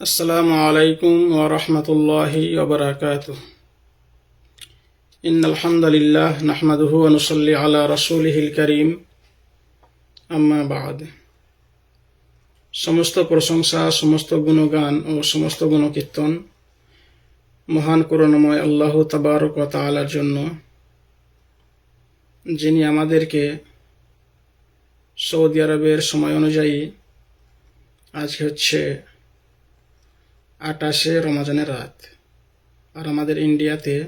السلام عليكم ورحمة الله وبركاته إن الحمد لله نحمده ونصلي على رسوله الكريم أما بعد সমস্ত প্রশংসা সমস্ত গুণগান ও সমস্ত গুণকীর্তন মহান করুণাময় আল্লাহ তাবারক ও তাআলার জন্য যিনি আমাদেরকে সৌদি আরবের সময় অনুযায়ী আজকে হচ্ছে আটাশে রমাজানের রাত। আর আমাদের ইন্ডিয়াতে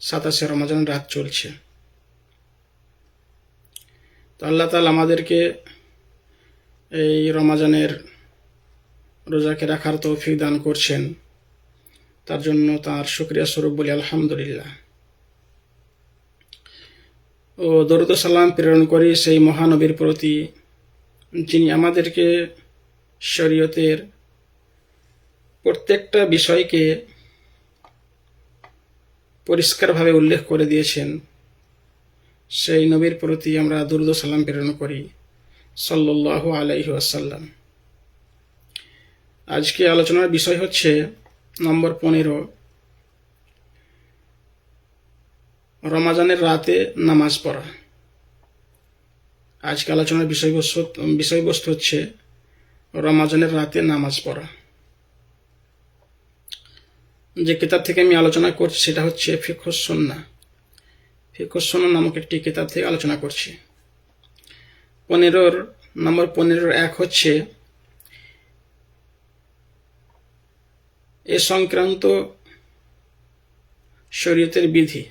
সাতাশে রমজানের রাত চলছে। তো আল্লাহ তালা আমাদেরকে এই রমাজানের রোজাকে রাখার তৌফিক দান করছেন। তার জন্য তার শুক্রিয়া স্বরূপ বলি আলহামদুলিল্লাহ। ও দরুদ সালাম প্রেরণ করি সেই মহানবীর প্রতি যিনি আমাদেরকে শরীয়তের প্রত্যেকটা বিষয়কে পরিষ্কারভাবে উল্লেখ করে দিয়েছেন। সেই নবীর প্রতি আমরা দুরুদ সালাম প্রেরণ করি। সাল্লাহ আলাইহি আসাল্লাম আজকে আলোচনার বিষয় হচ্ছে নম্বর পনেরো। রমাজানের রাতে নামাজ পড়া। আজকে আলোচনার বিষয়বস্তু বিষয়বস্তু হচ্ছে রমাজানের রাতে নামাজ পড়া। যে কিতাব থেকে আমি আলোচনা করছি, সেটা হচ্ছে ফিকসন্না ফিকসন্না নামক একটি কিতাব থেকে আলোচনা করছি। পনেরোর, নম্বর পনেরোর এক হচ্ছে, এ সংক্রান্ত শরীয়তের বিধি।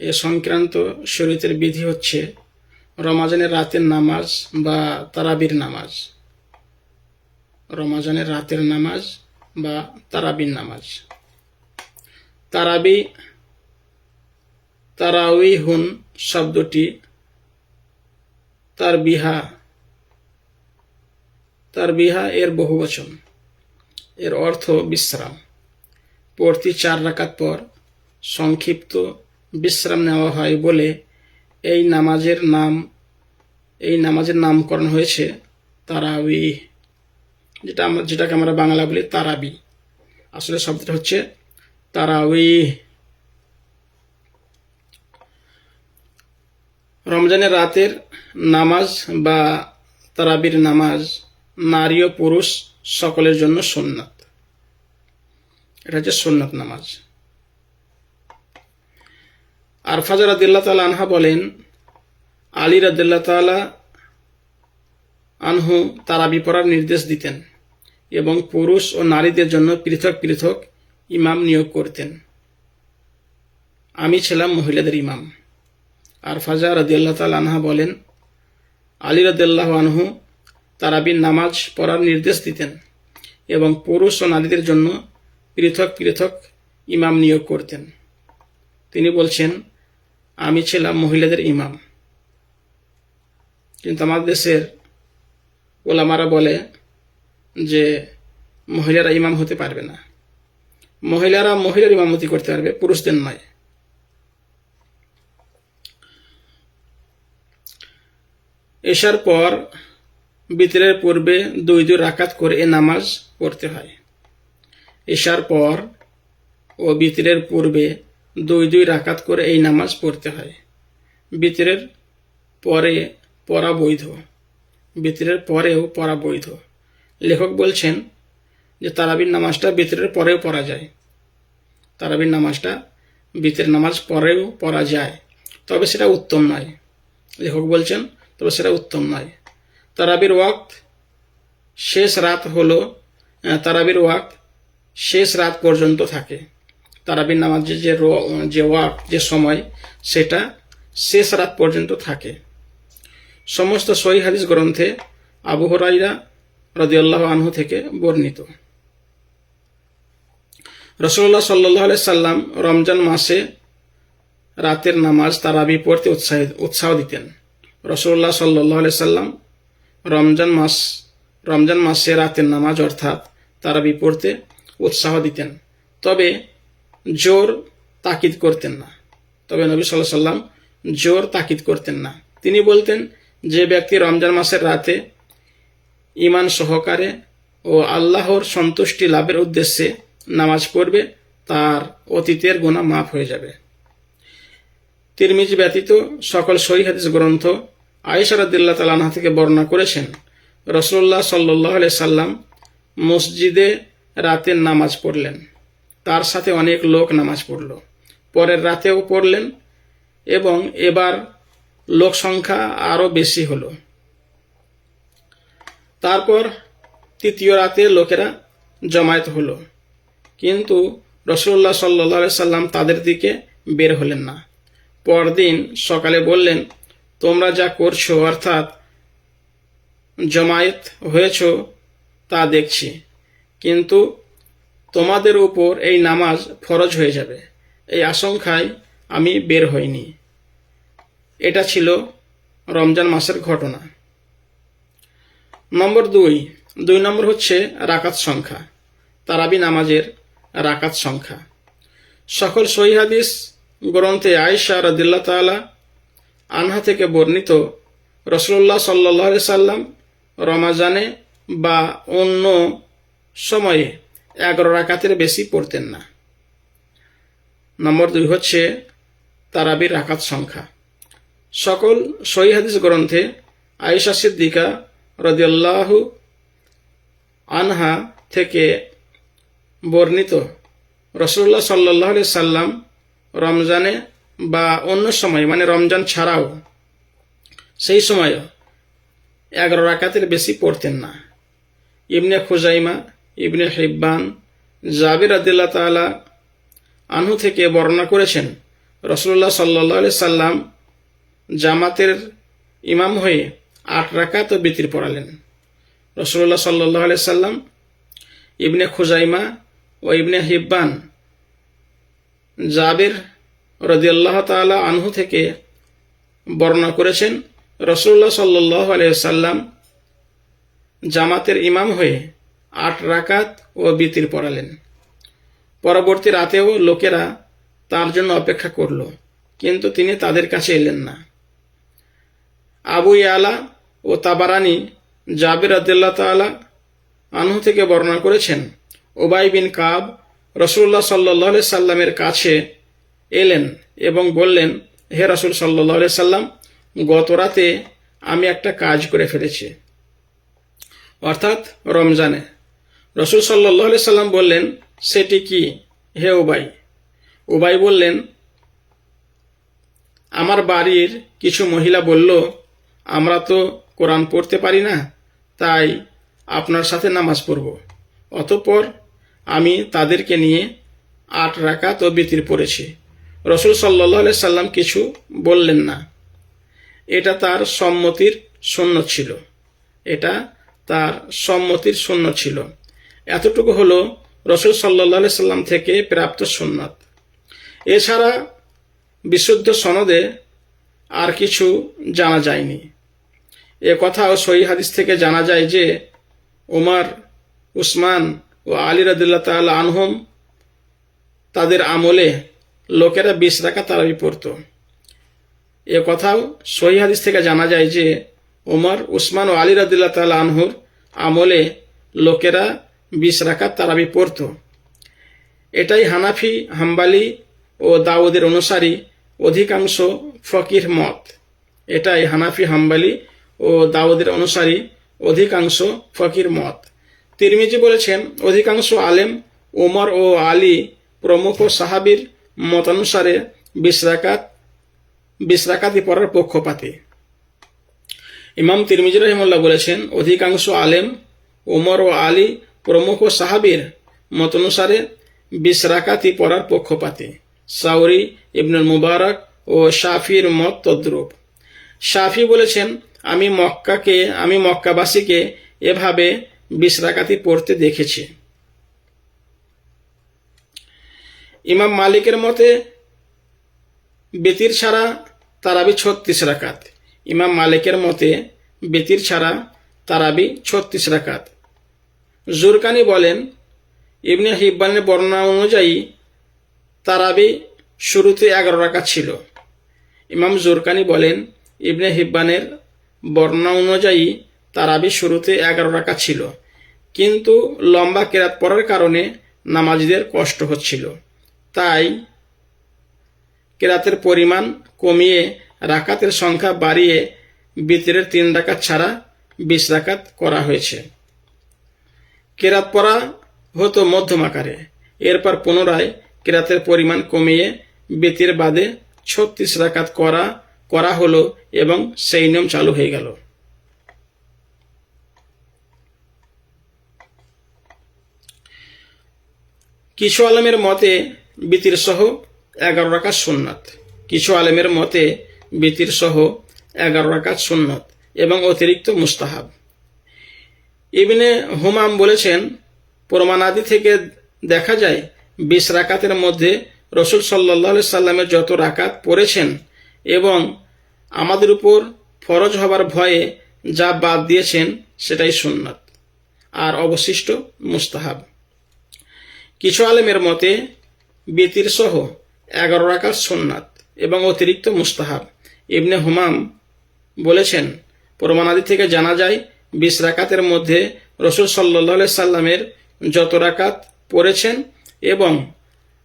এ সংক্রান্ত শরীয়তের বিধি হচ্ছে রমাজানের রাতের নামাজ বা তারাবির নামাজ। রমাজানের রাতের নামাজ বা তারাবির নামাজ। তারাবি তারাউই হুন শব্দটি তার বিহা তার বিহা এর বহুবচন এর অর্থ বিশ্রাম। প্রতি চার রাকাত পর সংক্ষিপ্ত বিশ্রাম নেওয়া হয় বলে এই নামাজের নাম, এই নামাজের নামকরণ হয়েছে তারাবি যেটা আমরা যেটাকে আমরা বাংলা বলি তারাবি। আসলে শব্দটা হচ্ছে তারাবি রমজানের রাতের নামাজ বা তারাবির নামাজ নারী ও পুরুষ সকলের জন্য সুন্নাত। এটা হচ্ছে সুন্নাত নামাজ। আর ফাজার আদিল্লা তালা আনহা বলেন, আলী রাদিল্লা তালা আনহু তারাবি পড়ার নির্দেশ দিতেন। এবং পুরুষ ও নারীদের জন্য পৃথক পৃথক ইমাম নিয়োগ করতেন। আমি ছিলাম মহিলাদের ইমাম। আর ফাজা রদিয়াল্লাহ তাল আনহা বলেন, আলী রদিয়াল্লাহ আনহু তারাবির নামাজ পড়ার নির্দেশ দিতেন এবং পুরুষ ও নারীদের জন্য পৃথক পৃথক ইমাম নিয়োগ করতেন। তিনি বলছেন, আমি ছিলাম মহিলাদের ইমাম। কিন্তু আমাদের দেশের ওলামারা বলে যে মহিলারা ইমাম হতে পারবে না। মহিলারা মহিলার ইমামতি করতে পারবে, পুরুষদের নয়। এসার পর বিতরের পূর্বে দুই দুই রাকাত করে এ নামাজ পড়তে হয়। এসার পর ও বিতরের পূর্বে দুই দুই রাকাত করে এই নামাজ পড়তে হয়। বিতরের পরে পড়া বৈধ বিতরের পরেও পড়া বৈধ লেখক বলছেন যে তারাবির নামাজটা বিতরের পরেও পড়া যায়। তারাবির নামাজটা বিতরের নামাজ পরেও পড়া যায়। তবে সেটা উত্তম নয়। লেখক বলছেন, তবে সেটা উত্তম নয়। তারাবির ওয়াক্ত শেষ রাত হলো তারাবির ওয়াক্ত শেষ রাত পর্যন্ত থাকে। তারাবির নামাজের যে যে ওয়াক যে সময়, সেটা শেষ রাত পর্যন্ত থাকে। সমস্ত সহি হাদিস গ্রন্থে আবু রদিয়াল্লাহ আনহু থেকে বর্ণিত। রসল্লাহ সাল্লাহ সাল্লাম রমজান মাসে রাতের নামাজ তারাবি পড়তে উৎসাহ উৎসাহ দিতেন। রসল্লাহ সাল্লাহ সাল্লাম রমজান মাস, রমজান মাসে রাতের নামাজ অর্থাৎ তারাবি পড়তে উৎসাহ দিতেন। তবে জোর তাকিদ করতেন না। তবে নবী সাল্লাহ সাল্লাম জোর তাকিদ করতেন না। তিনি বলতেন, যে ব্যক্তি রমজান মাসের রাতে ইমান সহকারে ও আল্লাহর সন্তুষ্টি লাভের উদ্দেশ্যে নামাজ পড়বে, তার অতীতের গুণা মাফ হয়ে যাবে। তিরমিজ ব্যতীত সকল হাদিস গ্রন্থ আয়েশা রাদিল্লাহ তালানহা থেকে বর্ণনা করেছেন রসুল্লাহ সাল্লাহ সাল্লাম মসজিদে রাতের নামাজ পড়লেন। তার সাথে অনেক লোক নামাজ পড়ল। পরের রাতেও পড়লেন এবং এবার লোক সংখ্যা আরও বেশি হলো। তারপর তৃতীয় রাতে লোকেরা জমায়েত হলো। কিন্তু রসুল্লাহ সাল্লাহ সাল্লাম তাদের দিকে বের হলেন না। পরদিন সকালে বললেন, তোমরা যা করছ, অর্থাৎ জমায়েত হয়েছ, তা দেখছি। কিন্তু তোমাদের উপর এই নামাজ ফরজ হয়ে যাবে। এই আশঙ্কায় আমি বের হইনি। এটা ছিল রমজান মাসের ঘটনা। নম্বর দুই দুই নম্বর হচ্ছে রাকাত সংখ্যা, তারাবি নামাজের রাকাত সংখ্যা। সকল সহি হাদিস গ্রন্থে আয়েশা রদিল্লা তালা আনহা থেকে বর্ণিত রসুল্লাহ সাল্লাহ সাল্লাম রমাজানে বা অন্য সময়ে এগারো রাকাতের বেশি পড়তেন না। নম্বর দুই হচ্ছে তারাবির রাকাত সংখ্যা। সকল সহি হাদিস গ্রন্থে আয়েশা সিদ্দিকা রদিয়াল্লাহ আনহা থেকে বর্ণিত। রসুল্লাহ সাল্লাহ সাল্লাম রমজানে বা অন্য সময় মানে রমজান ছাড়াও, সেই সময়ও এগারো রাকাতের বেশি পড়তেন না। ইবনে খুজাইমা, ইবনে হিব্বান, জাবির আদিল্লা তালা আনহু থেকে বর্ণনা করেছেন রসুল্লাহ সাল্লাহ সাল্লাম জামাতের ইমাম হয়ে আট রাকাত ও বিতির পড়ালেন। রসুল্লাহ সাল্লাহ সাল্লাম, ইবনে খুজাইমা ও ইবনে হিব্বান, জাবির রদিয়াল্লাহ তালা আনহু থেকে বর্ণনা করেছেন রসুল্লাহ সাল্লাহ আলিয়াল্লাম জামাতের ইমাম হয়ে আট রাকাত ও বিতির পড়ালেন। পরবর্তী রাতেও লোকেরা তার জন্য অপেক্ষা করল, কিন্তু তিনি তাদের কাছে এলেন না। আবু ইয়ালা ও তাবারানি জাবির আদুল্লাহ তালা আনহু থেকে বর্ণনা করেছেন ওবাই বিন কাব রসুল্লাহ সাল্লাহ সাল্লামের কাছে এলেন এবং বললেন, হে রসুল সাল্লাহ সাল্লাম, গত রাতে আমি একটা কাজ করে ফেলেছি। অর্থাৎ রমজানে। রসুল সাল্লাহ সাল্লাম বললেন, সেটি কি? হে উবাই। উবাই বললেন, আমার বাড়ির কিছু মহিলা বলল, আমরা তো কোরআন পড়তে পারি না, তাই আপনার সাথে নামাজ পড়ব। অতঃপর আমি তাদেরকে নিয়ে আট রাকাত ও বিতির পড়েছি। রসুল সাল্লাহ সাল্লাম কিছু বললেন না। এটা তার সম্মতির শূন্য ছিল। এটা তার সম্মতির শূন্য ছিল। এতটুকু হলো রসুল সাল্লাহ সাল্লাম থেকে প্রাপ্ত সুন্নাত। এছাড়া বিশুদ্ধ সনদে আর কিছু জানা যায়নি। এ কথাও সহি হাদিস থেকে জানা যায় যে ওমার, উসমান ও আলী রাদুল্লাহ তাল আনহম তাদের আমলে লোকেরা বিশ রাখা তারাবি পড়ত। এ কথাও সহি হাদিস থেকে জানা যায় যে ওমর, উসমান ও আলী রাদুল্লাহ তাল আনহুর আমলে লোকেরা বিশ রাখা তারাবি পড়ত। এটাই হানাফি, হাম্বালি ও দাউদের অনুসারী অধিকাংশ ফকির মত। এটাই হানাফি, হাম্বালি ও দাউদের অনুসারী অধিকাংশ ফকির মত। তিরমিজি বলেছেন, অধিকাংশ আলেম ওমর ও আলী প্রমুখ সাহাবির মতানুসারে বিশ্রাকাত বিশ্রাকাতি পড়ার পক্ষপাতী। ইমাম তিরমিজি রহিমুল্লাহ বলেছেন, অধিকাংশ আলেম ওমর ও আলী প্রমুখ সাহাবির মতানুসারে বিশ্রাকাতি পড়ার পক্ষপাতী। সাউরি, ইবনুল মুবারক ও শাফির মত তদ্রুপ। শাফি বলেছেন আমি মক্কাকে, আমি মক্কাবাসীকে এভাবে বিশ্রাকাতি পড়তে দেখেছি। ইমাম মালিকের মতে, বেতির ছাড়া তারাবি ছত্রিশ রাকাত। ইমাম মালিকের মতে, বেতির ছাড়া তারাবি ছত্রিশ রাকাত। জুরকানি বলেন, ইবনে হিব্বানের বর্ণনা অনুযায়ী তারাবি শুরুতে এগারো রাকাত ছিল। ইমাম জুরকানি বলেন, ইবনে হিব্বানের বর্ণনা অনুযায়ী তারাবি শুরুতে এগারো রাকাত ছিল। কিন্তু লম্বা কেরাত পড়ার কারণে নামাজিদের কষ্ট হচ্ছিল। তাই কেরাতের পরিমাণ কমিয়ে রাকাতের সংখ্যা বাড়িয়ে বিতরের তিন রাকাত ছাড়া বিশ রাকাত করা হয়েছে। কেরাত পড়া হতো মধ্যম আকারে। এরপর পুনরায় কেরাতের পরিমাণ কমিয়ে বেতির বাদে ছত্রিশ রাকাত করা করা হলো এবং সেই নিয়ম চালু হয়ে গেল। কিছু আলমের মতে, বিতির সহ এগারো রাকাত সুন্নাত। কিছু আলেমের মতে, বিতির সহ এগারো রাকাত সুন্নাত এবং অতিরিক্ত মুস্তাহাব। ইবনে হুমাম বলেছেন, প্রমাণাদি থেকে দেখা যায়, বিশ রাকাতের মধ্যে রসুল সাল্লাহ সাল্লামের যত রাকাত পড়েছেন এবং আমাদের উপর ফরজ হবার ভয়ে যা বাদ দিয়েছেন সেটাই সুন্নাত আর অবশিষ্ট মুস্তাহাব। কিছু আলেমের মতে বেতির সহ এগারো রাকাত সুন্নাত এবং অতিরিক্ত মুস্তাহাব। ইবনে হুমাম বলেছেন, প্রমাণাদি থেকে জানা যায়, বিশ রাকাতের মধ্যে রসুল সাল্লাহ সাল্লামের যত রাকাত পড়েছেন এবং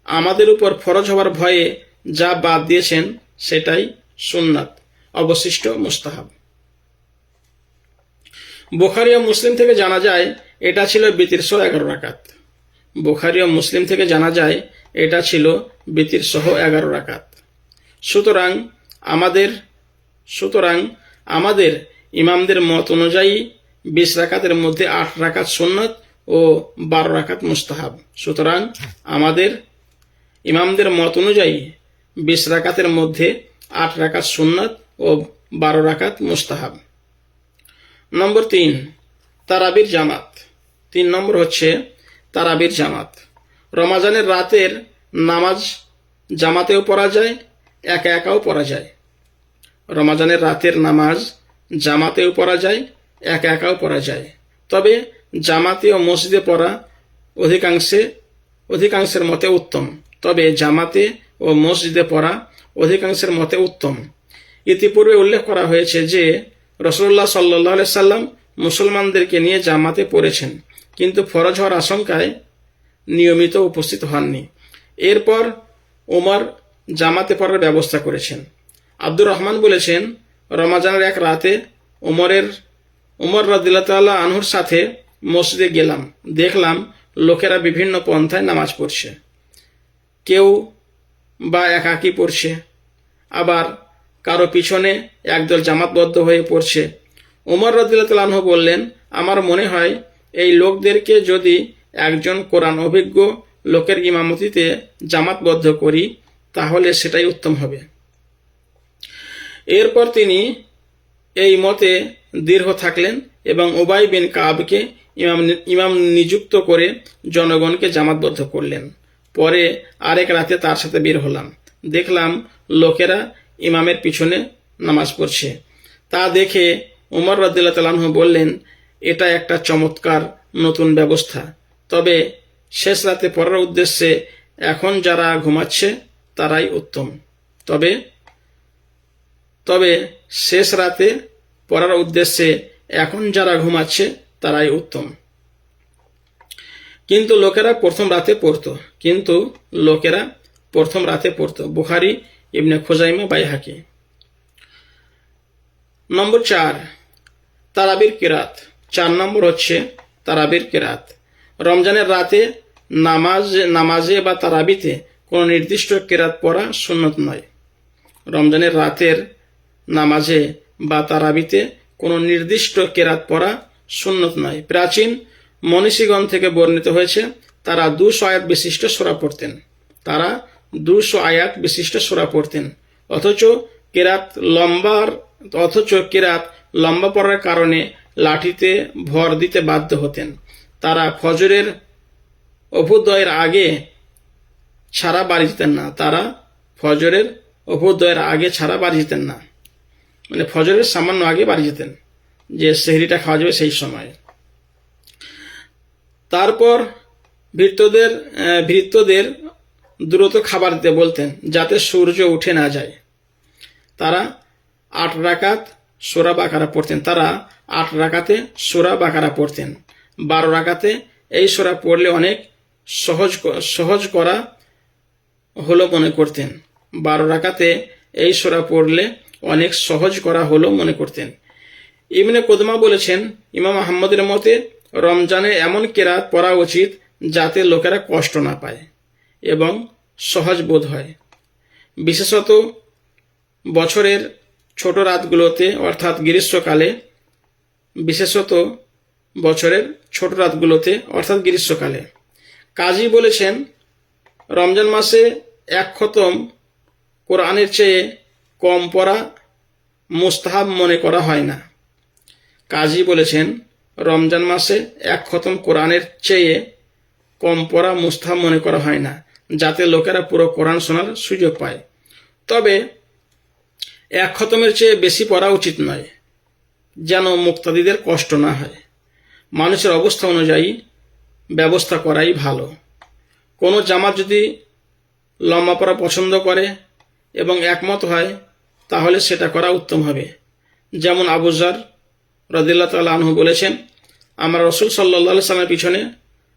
আমাদের উপর ফরজ হওয়ার ভয়ে যা বাদ দিয়েছেন সেটাই সুন্নাত। অবশিষ্ট মুস্তাহাব। বোখারি ও মুসলিম থেকে জানা যায়, এটা ছিল বিতিরশো এগারো রাকাত। বোখারি ও মুসলিম থেকে জানা যায়, এটা ছিল বিতির সহ এগারো রাকাত। সুতরাং আমাদের সুতরাং আমাদের ইমামদের মত অনুযায়ী বিশ রাকাতের মধ্যে আট রাকাত সুন্নত ও বারো রাকাত মুস্তাহাব। সুতরাং আমাদের ইমামদের মত অনুযায়ী বিশ রাকাতের মধ্যে আট রাকাত সুন্নত ও বারো রাকাত মুস্তাহাব। নম্বর তিন, তারাবির জামাত। তিন নম্বর হচ্ছে তারাবির জামাত। রমাজানের রাতের নামাজ জামাতেও পড়া যায়, একা একাও পড়া যায়। রমাজানের রাতের নামাজ জামাতেও পড়া যায়, একা একাও পড়া যায়। তবে জামাতে ও মসজিদে পড়া অধিকাংশে, অধিকাংশের মতে উত্তম। তবে জামাতে ও মসজিদে পড়া অধিকাংশের মতে উত্তম। ইতিপূর্বে উল্লেখ করা হয়েছে যে রসুল্লাহ সাল্লাহ সাল্লাম মুসলমানদেরকে নিয়ে জামাতে পড়েছেন, কিন্তু ফরজ হওয়ার আশঙ্কায় নিয়মিত উপস্থিত হননি। এরপর ওমর জামাতে পড়ার ব্যবস্থা করেছেন। আব্দুর রহমান বলেছেন, রমাজানের এক রাতে ওমরের ওমর রাদিল্লা আনহুর সাথে মসজিদে গেলাম, দেখলাম লোকেরা বিভিন্ন পন্থায় নামাজ পড়ছে। কেউ বা একাকি পড়ছে, আবার কারও পিছনে একদল জামাতবদ্ধ হয়ে পড়ছে। ওমর রাদিল্লা আনহু বললেন, আমার মনে হয় এই লোকদেরকে যদি একজন কোরআন অভিজ্ঞ লোকের ইমামতিতে জামাতবদ্ধ করি, তাহলে সেটাই উত্তম হবে। এরপর তিনি এই মতে দীর্ঘ থাকলেন এবং ওবাই বিন কাবকে ইমাম ইমাম নিযুক্ত করে জনগণকে জামাতবদ্ধ করলেন। পরে আরেক রাতে তার সাথে বের হলাম। দেখলাম লোকেরা ইমামের পিছনে নামাজ পড়ছে। তা দেখে উমর রদুল্লাহ তালাহ বললেন, এটা একটা চমৎকার নতুন ব্যবস্থা। তবে শেষ রাতে পড়ার উদ্দেশ্যে এখন যারা ঘুমাচ্ছে, তারাই উত্তম। তবে তবে শেষ রাতে পড়ার উদ্দেশ্যে এখন যারা ঘুমাচ্ছে, তারাই উত্তম। কিন্তু লোকেরা প্রথম রাতে পড়তো। কিন্তু লোকেরা প্রথম রাতে পড়তো। বুখারি ইবনে খোজাইমা বাইহাকি। নম্বর চার, তারাবির কেরাত। চার নম্বর হচ্ছে তারাবির কেরাত। রমজানের রাতে নামাজ, নামাজে বা তারাবিতে কোনো নির্দিষ্ট কেরাত পড়া সুন্নত নয়। রমজানের রাতের নামাজে বা তারাবিতে কোনো নির্দিষ্ট কেরাত পড়া সুন্নত নয়। প্রাচীন মনীষীগণ থেকে বর্ণিত হয়েছে, তারা দুশো বিশিষ্ট সোরা পড়তেন। তারা দুশো আয়াত বিশিষ্ট সোরা পড়তেন। অথচ কেরাত লম্বার, অথচ কেরাত লম্বা পড়ার কারণে লাঠিতে ভর দিতে বাধ্য হতেন। তারা ফজরের অভ্যুদয়ের আগে ছাড়া বাড়ি যেতেন না। তারা ফজরের অভ্যুদয়ের আগে ছাড়া বাড়ি যেতেন না। মানে ফজরের সামান্য আগে বাড়ি যেতেন, যে সেহরিটা খাওয়া যাবে সেই সময়। তারপর ভৃত্যদের ভৃত্যদের দ্রুত খাবার দিতে বলতেন, যাতে সূর্য উঠে না যায়। তারা আট রাকাত সোরা বাকারা পড়তেন। তারা আট রাকাতে সোরা বাকারা পড়তেন। বারো রাকাতে এই সোরা পড়লে অনেক সহজ সহজ করা হলো মনে করতেন। বারো রাকাতে এই সোরা পড়লে অনেক সহজ করা হলো মনে করতেন। ইমনে কোদমা বলেছেন, ইমাম আহমদের মতে রমজানে এমন কেরাত পড়া উচিত যাতে লোকেরা কষ্ট না পায়। এবং সহজ বোধ হয়। বিশেষত বছরের ছোট রাতগুলোতে, অর্থাৎ গ্রীষ্মকালে, বিশেষত বছরের ছোট রাতগুলোতে, অর্থাৎ গ্রীষ্মকালে। কাজী বলেছেন, রমজান মাসে এক খতম কোরআনের চেয়ে কম পড়া মুস্তাহাব মনে করা হয় না। কাজী বলেছেন, রমজান মাসে এক খতম কোরআনের চেয়ে কম পড়া মুস্তাহাব মনে করা হয় না। যাতে লোকেরা পুরো কোরআন শোনার সুযোগ পায়। তবে এক খতমের চেয়ে বেশি পড়া উচিত নয়, যেন মুক্তাদিদের কষ্ট না হয়। মানুষের অবস্থা অনুযায়ী ব্যবস্থা করাই ভালো। কোনো জামাত যদি লম্বা পড়া পছন্দ করে এবং একমত হয়, তাহলে সেটা করা উত্তম হবে। যেমন আবুজার রদিল্লা তাল্লাহ আনহু বলেছেন, আমরা রসুল সাল্লা সাল্লামের পিছনে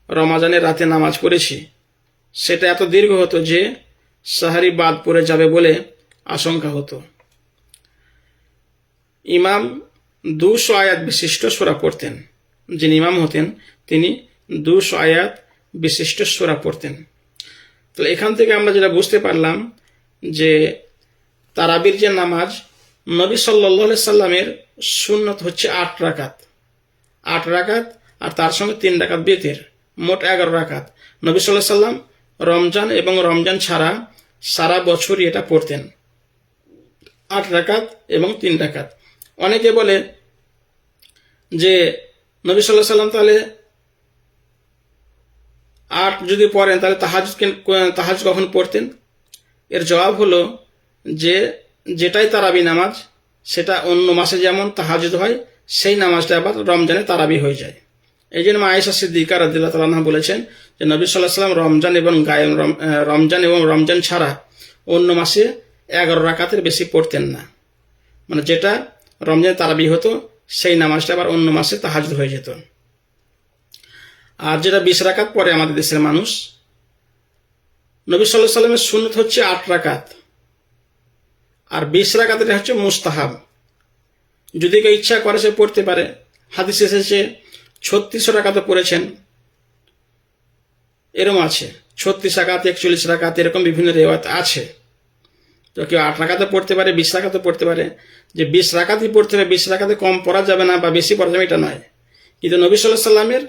রমাজানের রাতে নামাজ পড়েছি। সেটা এত দীর্ঘ হতো যে সাহারি বাদ পড়ে যাবে বলে আশঙ্কা হতো। ইমাম দুশো আয়াত বিশিষ্ট সোরা পড়তেন। যিনি ইমাম হতেন, তিনি দুশো আয়াত বিশিষ্ট সোরা পড়তেন। তো এখান থেকে আমরা যেটা বুঝতে পারলাম যে তারাবির যে নামাজ, নবী সাল্লাহ সাল্লামের সুন্নত হচ্ছে আট রাকাত। আট রাকাত আর তার সঙ্গে তিন রাকাত বেতের, মোট এগারো রাকাত। নবী সাল্লাহ সাল্লাম রমজান এবং রমজান ছাড়া সারা বছরই এটা পড়তেন। আট রাকাত এবং তিন রাকাত। অনেকে বলে যে নবী সাল্লাহ সাল্লাম তাহলে আট যদি পড়েন, তাহলে তাহাজ তাহাজ কখন পড়তেন? এর জবাব হলো যে যেটাই তারাবি নামাজ, সেটা অন্য মাসে যেমন তাহাজুদ হয়, সেই নামাজটা আবার রমজানে তারাবি হয়ে যায়। এই জন্য আয়েশা সিদ্দিকা রাদিল্লাহ তালাহ বলেছেন যে নবী সাল্লাহ সাল্লাম রমজান এবং গায়ে রম- রমজান এবং রমজান ছাড়া অন্য মাসে এগারো রাকাতের বেশি পড়তেন না। মানে যেটা রমজানে তারাবি হতো, সেই নামাজটা আবার অন্য মাসে তাহাজুদ হয়ে যেত। আর যেটা বিশ রাকাত পরে আমাদের দেশের মানুষ, নবী সাল্লাহ সাল্লামের সুন্নত হচ্ছে আট রাকাত। আর বিশ রাকাত এটা হচ্ছে মুস্তাহাব। যদি কেউ ইচ্ছা করে সে পড়তে পারে। হাদিস এসেছে ছত্রিশ রাকাতে পড়েছেন। এরম আছে। ছত্রিশ রাকাত একচল্লিশ রাকাত এরকম বিভিন্ন রেওয়াত আছে। তো কেউ আট রাকাতে পড়তে পারে, বিশ রাকাতে পড়তে পারে। যে বিশ রাকাতই পড়তে হবে, বিশ রাকাতে কম পড়া যাবে না বা বেশি পড়া যাবে এটা নয়। কিন্তু নবী সাল্লাহ সাল্লামের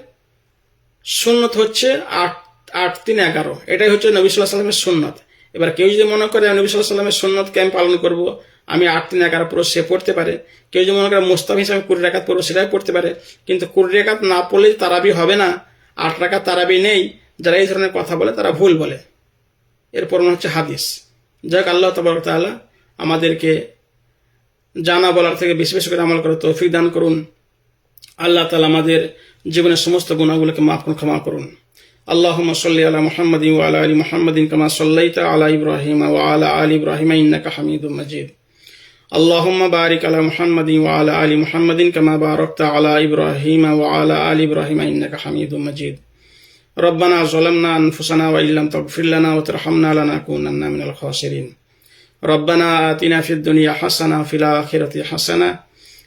সুন্নত হচ্ছে আট আট, তিন, এগারো। এটাই হচ্ছে নবী সাল্লাহ সাল্লামের সুন্নত। এবার কেউ যদি মনে করে নবী সাল্লাহ সাল্লামের সুন্নতকে আমি পালন করব আমি আট তিন এগারো পড়ো সে পড়তে পারে কেউ যদি মনে করে মোস্তাব হিসাবে কুড়ি রাকাত পড়বো সেটাই পড়তে পারে কিন্তু কুড়ি রাকাত না পড়লে তারাবি হবে না আট রাকাত তারাবি নেই যারা এই ধরনের কথা বলে তারা ভুল বলে এর প্রমাণ হচ্ছে হাদিস যাক আল্লাহ তবরক তাআলা আমাদেরকে জানা বলার থেকে বেশি বেশি করে আমল করে তৌফিক দান করুন আল্লাহ তালা আমাদের জীবনের সমস্ত গুণাগুলোকে মাফ করুন ক্ষমা করুন اللهم صل على محمد وعلى ال محمد كما صليت على ابراهيم وعلى ال ابراهيم انك حميد مجيد اللهم بارك على محمد وعلى آل محمد كما باركت على إبراهيم وعلى آل إبراهيم إنك حميد مجيد. ربنا ظلمنا أنفسنا وإن لم تغفر لنا وترحمنا لنكونن من الخاسرين. ربنا آتنا في الدنيا حسنة وفي الآخرة حسنة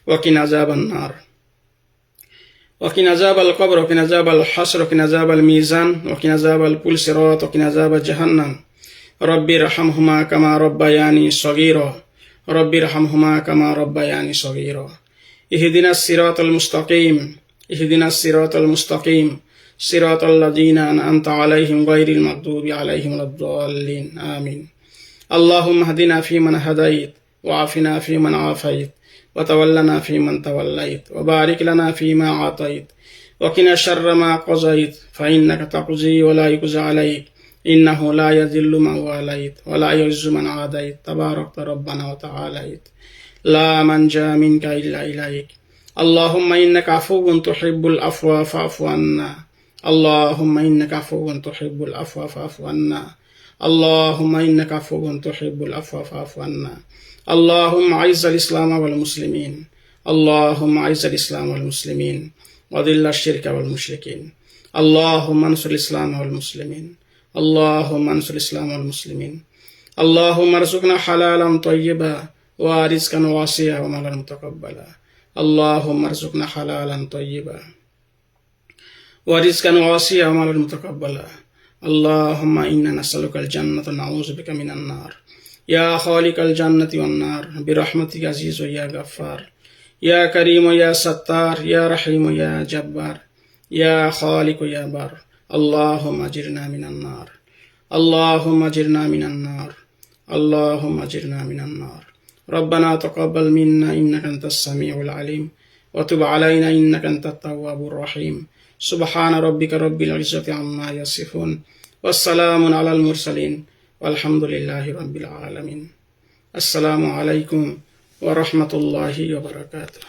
وقنا عذاب النار. وقنا عذاب القبر وقنا عذاب الحشر وقنا عذاب الميزان وقنا عذاب البول صراط وقنا عذاب جهنم. ربي ارحمهما كما ربياني صغيرا. ربي ارحمهما كما ربياني صغيرا. اهدنا الصراط المستقيم. اهدنا الصراط المستقيم. صراط الذين أنعمت عليهم غير المغضوب عليهم ولا الضالين. آمين. اللهم اهدنا فيمن هديت وعافنا فيمن عافيت وتولنا فيمن توليت وبارك لنا فيما أعطيت وقنا شر ما قضيت فإنك تقضي ولا يقضى عليك. إنه لا يذل من واليت ولا يعز من عاديت تبارك ربنا وتعاليت لا من جاء منك إلا إليك اللهم إنك عفو تحب العفو فاعف عنا اللهم إنك عفو تحب العفو فاعف عنا اللهم إنك عفو تحب العفو فاعف عنا اللهم أعز الإسلام والمسلمين اللهم أعز الإسلام والمسلمين وأذل الشرك والمشركين اللهم انصر الإسلام والمسلمين اللهم انصر الإسلام والمسلمين. اللهم ارزقنا حلالا طيبا ورزقا واسعا ومالا متقبلا. اللهم ارزقنا حلالا طيبا ورزقا واسعا ومالا متقبلا. اللهم إنا نسألك الجنة ونعوذ بك من النار. يا خالق الجنة والنار برحمتك عزيز يا غفار. يا كريم يا ستار يا رحيم يا جبار. يا خالق يا بار. اللهم أجرنا من النار اللهم أجرنا من النار اللهم أجرنا من النار ربنا تقبل منا إنك أنت السميع العليم وتب علينا إنك أنت التواب الرحيم سبحان ربك رب العزة عما يصفون والسلام على المرسلين والحمد لله رب العالمين السلام عليكم ورحمة الله وبركاته